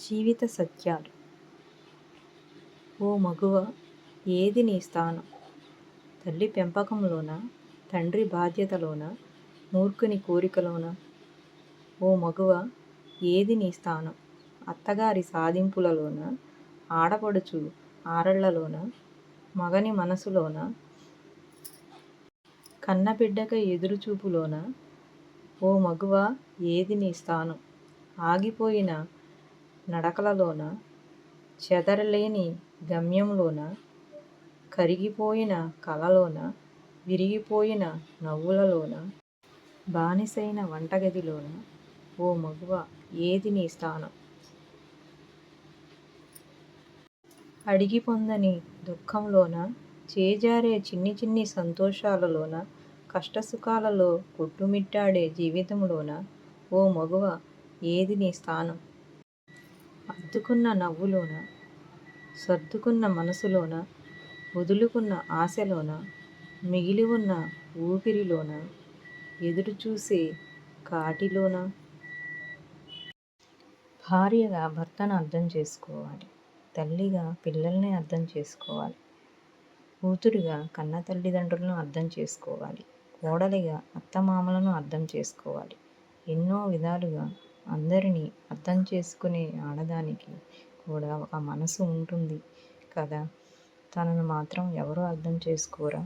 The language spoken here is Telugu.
జీవిత సత్యాలు. ఓ మగువ ఏది నీ స్థానం? తల్లి పెంపకంలోన? తండ్రి బాధ్యతలోన? మూర్ఖుని కోరికలోన? ఓ మగువ ఏది నీ స్థానం? అత్తగారి సాధింపులలోన? ఆడపడుచు ఆరళ్ళలోన మగని మనసులోన? కన్నబిడ్డక ఎదురుచూపులోన? ఓ మగువ ఏది నీ స్థానం? ఆగిపోయిన నడకలలోన చెదరలేని గమ్యంలోన కరిగిపోయిన కలలోన విరిగిపోయిన నవ్వులలోన బానిసైన వంటగదిలోన ఓ మగువ ఏది నీ స్థానం? అడిగి పొందని దుఃఖంలోన చేజారే చిన్ని చిన్ని సంతోషాలలోన కష్టసుఖాలలో కొట్టుమిట్టాడే జీవితంలోన ఓ మగువ ఏది నీ స్థానం? అద్దుకున్న నవ్వులోన సర్దుకున్న మనసులోన వదులుకున్న ఆశలోన మిగిలి ఉన్న ఊపిరిలోన ఎదురుచూసే కాటిలోన. భార్యగా భర్తను అర్థం చేసుకోవాలి. తల్లిగా పిల్లల్ని అర్థం చేసుకోవాలి. కూతురుగా కన్న తల్లిదండ్రులను అర్థం చేసుకోవాలి. కోడలిగా అత్తమామలను అర్థం చేసుకోవాలి. ఎన్నో విధాలుగా అందరినీ అర్థం చేసుకునే ఆడదానికి కూడా ఒక మనసు ఉంటుంది కదా. తనను మాత్రం ఎవరు అర్థం చేసుకోరా?